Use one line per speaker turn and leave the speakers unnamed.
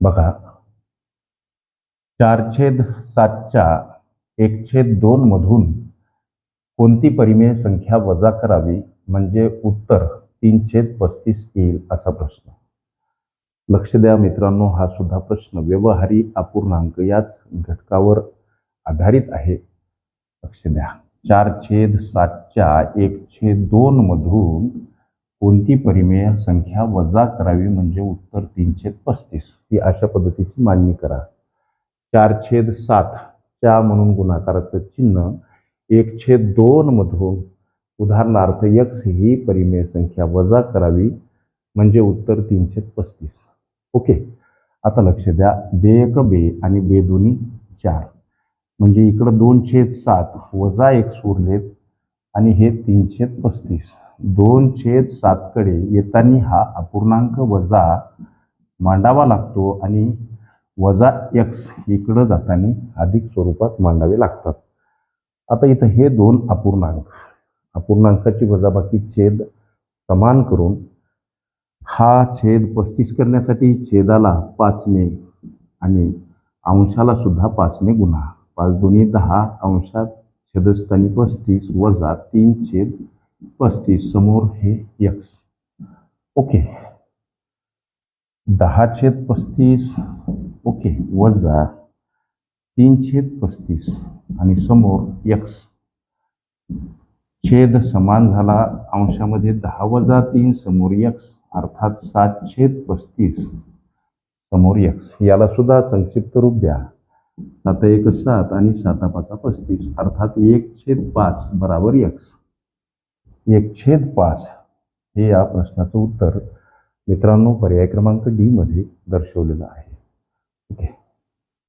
बघा. चार छेद सातच्या एकछेद दोन मधून कोणती परिमेय संख्या वजा करावी? म्हणजे उत्तर तीन छेद पस्तीस येईल असा प्रश्न. लक्ष द्या मित्रांनो हा सुद्धा प्रश्न. व्यवहारी अपूर्णांक याच घटकावर आधारित आहे. लक्ष द्या. चार छेद सातच्या एक छेद दोन मधून कोणती परिमेय संख्या वजा करावी म्हणजे उत्तर तीनशे पस्तीस? ही अशा पद्धतीची मांडणी करा. चार छेद सात च्या म्हणून गुणाकाराचं चिन्ह एक छेद दोन मधून उदाहरणार्थ यक्स ही परिमेय संख्या वजा करावी म्हणजे उत्तर तीनशे पस्तीस. ओके आता लक्ष द्या. बेक बे आणि बे दोन्ही चार. म्हणजे इकडं दोन छेद सात वजा एक उरलेत आणि हे तीनशे पस्तीस. दोन छेद सातकडे येताना हा अपूर्णांक वजा मांडावा लागतो आणि वजा एक्स इकडं जाताना अधिक स्वरूपात मांडावे लागतात. आता इथं हे दोन अपूर्णांक अपूर्णांकाची वजाबाकी छेद समान करून हा छेद पस्तीस करण्यासाठी छेदाला पाचने आणि अंशाला सुद्धा पाचने गुन्हा पाच दोन्ही दहा अंशात छेदस्थानी पस्तीस वजा तीन छेद पस्तीस समोर हे यक्स ओके दहा छेद पस्तीस ओके वजा तीन छेद पस्तीस आणि समोर यक्स छेद समान झाला अंशामध्ये दहा वजा तीन समोर यक्स अर्थात सात छेद पस्तीस समोर यक्स याला सुद्धा संक्षिप्त रूप द्या. सात एक सात आणि साता पाचा पस्तीस अर्थात एक छेद पाच बराबर यक्स एक छेद पाच हे या प्रश्नाचं उत्तर मित्रांनो पर्याय क्रमांक डी मध्ये दर्शवलेलं आहे. ओके.